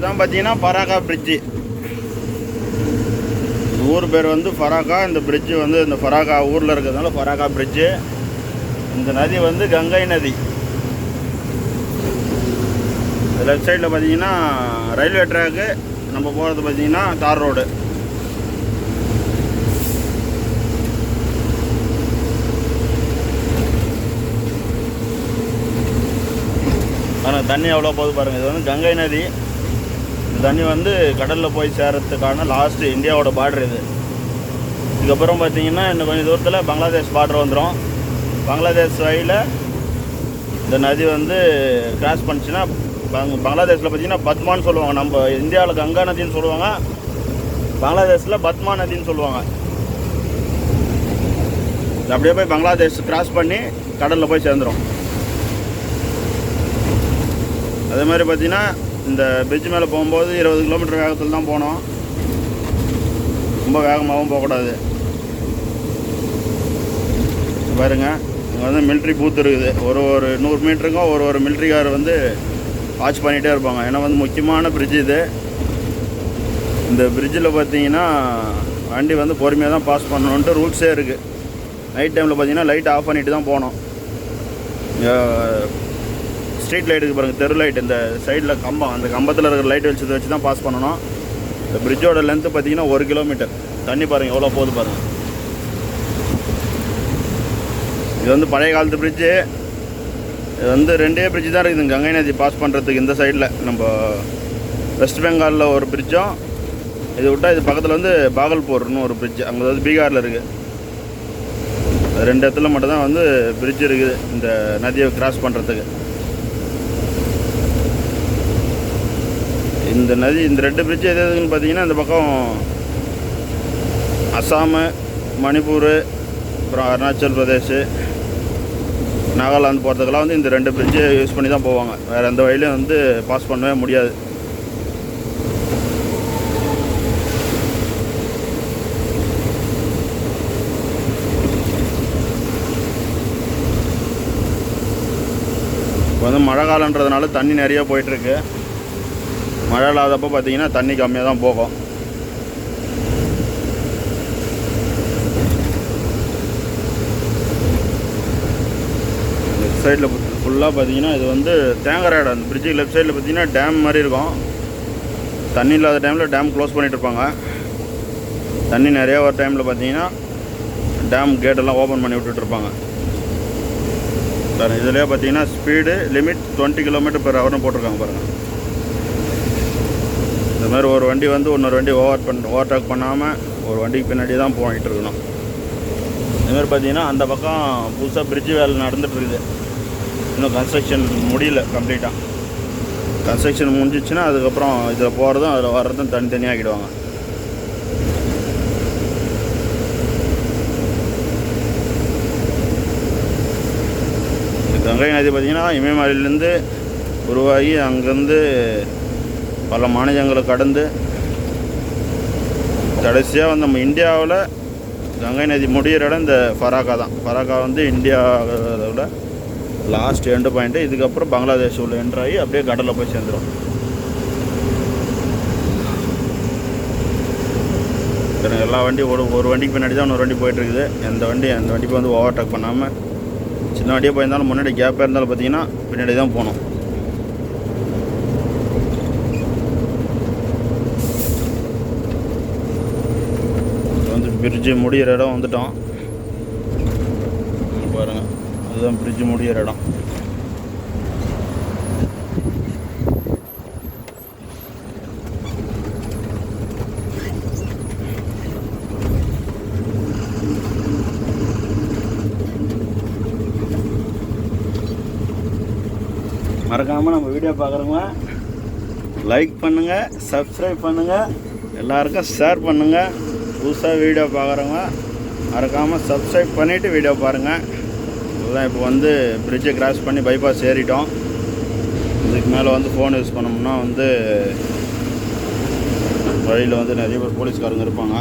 இதுதான் பார்த்தீங்கன்னா பராகா பிரிட்ஜு ஊர் பேர் வந்து ஃபராகா இந்த பிரிட்ஜு வந்து இந்த ஃபராகா ஊரில் இருக்கிறதுனால ஃபராகா பிரிட்ஜு இந்த நதி வந்து கங்கை நதி. லெஃப்ட் சைடில் பார்த்தீங்கன்னா ரயில்வே ட்ராக்கு நம்ம போகிறது பார்த்தீங்கன்னா தார் ரோடு. ஆனால் தண்ணி எவ்வளோ போகுது பாருங்கள் இது வந்து கங்கை நதி. தண்ணி வந்து கடலில் போய் சேரத்துக்கான லாஸ்ட்டு இந்தியாவோட பார்டர் இது. இதுக்கப்புறம் பார்த்தீங்கன்னா இன்னும் கொஞ்சம் தூரத்தில் பங்களாதேஷ் பார்டர் வந்துடும் பங்களாதேஷ் வழியில் இந்த நதி வந்து கிராஸ் பண்ணுச்சுன்னா பங் பங்களாதேஷில் பார்த்தீங்கன்னா பத்மான்னு சொல்லுவாங்க. நம்ம இந்தியாவில் கங்கா நதின்னு சொல்லுவாங்க. பங்களாதேஷில் பத்மா நதின்னு சொல்லுவாங்க. அப்படியே போய் பங்களாதேஷ் கிராஸ் பண்ணி கடலில் போய் சேர்ந்துடும் அதே மாதிரி பார்த்தீங்கன்னா இந்த பிரிட்ஜ் மேலே போகும்போது இருபது கிலோமீட்டர் வேகத்தில் தான் போனோம். ரொம்ப வேகமாகவும் போகக்கூடாது. பாருங்க இங்கே வந்து மிலிட்ரி பூத் இருக்குது. ஒரு ஒரு நூறு மீட்டருக்கும் ஒரு ஒரு மிலிட்ரிக்கார் வந்து வாட்ச் பண்ணிகிட்டே இருப்பாங்க. ஏன்னா வந்து முக்கியமான பிரிட்ஜ் இது. இந்த பிரிட்ஜில் பார்த்தீங்கன்னா வண்டி வந்து பொறுமையாக தான் பாஸ் பண்ணணுன்ட்டு ரூல்ஸே இருக்குது நைட் டைமில் பார்த்தீங்கன்னா லைட் ஆஃப் பண்ணிட்டு தான் போனோம். ஸ்ட்ரீட் லைட்டுக்கு பாருங்கள் தெரு லைட். இந்த சைடில் கம்பம் அந்த கம்பத்தில் இருக்கிற லைட் வெளிச்சத்தை வச்சு தான் பாஸ் பண்ணணும். இந்த பிரிட்ஜோட லென்த்து பார்த்தீங்கன்னா ஒரு கிலோமீட்டர் தண்ணி பாருங்கள் எவ்வளோ போகுது பாருங்கள் இது வந்து பழைய காலத்து பிரிட்ஜு இது வந்து ரெண்டே பிரிட்ஜ் தான் இருக்குது. கங்கை நதி பாஸ் பண்ணுறதுக்கு இந்த சைடில் நம்ம வெஸ்ட் பெங்காலில் ஒரு பிரிட்ஜும் இது விட்டால் இது பக்கத்தில் வந்து பாகல்பூர்னு ஒரு பிரிட்ஜ் அங்கே வந்து பீகாரில் இருக்குது ரெண்டு இடத்துல மட்டும்தான் வந்து பிரிட்ஜ் இருக்குது. இந்த நதியை கிராஸ் பண்ணுறதுக்கு இந்த நதி இந்த ரெண்டு பிரிட்ஜ் எது எதுன்னு பார்த்தீங்கன்னா இந்த பக்கம் அஸ்ஸாமு மணிப்பூர் அப்புறம் அருணாச்சல் பிரதேஷ் நாகாலாந்து போகிறதுக்கெல்லாம் வந்து இந்த ரெண்டு பிரிட்ஜை யூஸ் பண்ணி தான் போவாங்க. வேறு எந்த வழியிலையும் வந்து பாஸ் பண்ணவே முடியாது. இப்போ வந்து மழை காலன்றதுனால தண்ணி நிறையா போயிட்டுருக்கு. மழை இல்லாதப்போ பார்த்தீங்கன்னா தண்ணி கம்மியாக தான் போகும். லெஃப்ட் சைடில் ஃபுல்லாக பார்த்தீங்கன்னா இது வந்து தேங்கரை இடம். அந்த பிரிட்ஜுக்கு லெஃப்ட் சைடில் பார்த்தீங்கன்னா டேம் மாதிரி இருக்கும். தண்ணி இல்லாத டைமில் டேம் க்ளோஸ் பண்ணிட்டு இருப்பாங்க. தண்ணி நிறையா வர டைமில் பார்த்தீங்கன்னா டேம் கேட்டெல்லாம் ஓப்பன் பண்ணி விட்டுட்டு இருப்பாங்க. இதுலேயே பார்த்தீங்கன்னா speed limit twenty kilometre per ஹவர்னு போட்டிருக்காங்க பாருங்கள் இந்த மாதிரி ஒரு வண்டி வந்து இன்னொரு வண்டி ஓவர் பண்ண ஓவர்டேக் பண்ணாமல் ஒரு வண்டிக்கு பின்னாடி தான் போயிட்டு இருக்கணும். இந்த பார்த்தீங்கன்னா அந்த பக்கம் புதுசாக பிரிட்ஜ் வேலை நடந்துட்டு இருக்குது. இன்னும் கன்ஸ்ட்ரக்ஷன் முடியல கம்ப்ளீட்டாக கன்ஸ்ட்ரக்ஷன் முடிஞ்சிச்சுன்னா அதுக்கப்புறம் இதில் போகிறதும் அதில் வர்றதும் தனித்தனியாக ஆகிடுவாங்க கங்கை நதி பார்த்திங்கன்னா இமயமலையிலேருந்து உருவாகி அங்கேருந்து பல மாநிலங்களை கடந்து கடைசியாக வந்து நம்ம இந்தியாவில் கங்கை நதி முடியிற இடம் இந்த ஃபராக்கா தான். ஃபராக்கா வந்து இந்தியாவில் லாஸ்ட் எண்டு பாயிண்ட்டு இதுக்கப்புறம் பங்களாதேஷ் உள்ள என்ட்ரு ஆகி அப்படியே கடலில் போய் சேர்ந்துடும் எனக்கு எல்லா வண்டி ஒரு ஒரு வண்டிக்கு பின்னாடி தான் இன்னொரு வண்டி போயிட்டுருக்குது. எந்த வண்டி அந்த வண்டிக்கு வந்து ஓவர்டேக் பண்ணாமல் சின்ன வண்டியாக போயிருந்தாலும் முன்னாடி கேப்பாக இருந்தாலும் பார்த்தீங்கன்னா பின்னாடி தான் போகணும். பிரிட்ஜு முடிகிற இடம் வந்துட்டோம். பாருங்கள் அதுதான் பிரிட்ஜு முடிகிற இடம். மறக்காமல் நம்ம வீடியோ பார்க்குறவங்க லைக் பண்ணுங்கள் சப்ஸ்கிரைப் பண்ணுங்கள் எல்லாருக்கும் ஷேர் பண்ணுங்கள் புதுசாக வீடியோ பார்க்குறவங்க மறக்காமல் சப்ஸ்கிரைப் பண்ணிவிட்டு வீடியோ பாருங்கள் இதெல்லாம் இப்போ வந்து பிரிட்ஜை கிராஸ் பண்ணி பைபாஸ் ஏறிட்டோம். இதுக்கு மேலே வந்து ஃபோன் யூஸ் பண்ணோம்னா வந்து வழியில் வந்து நிறைய பேர் போலீஸ்காரங்க இருப்பாங்க.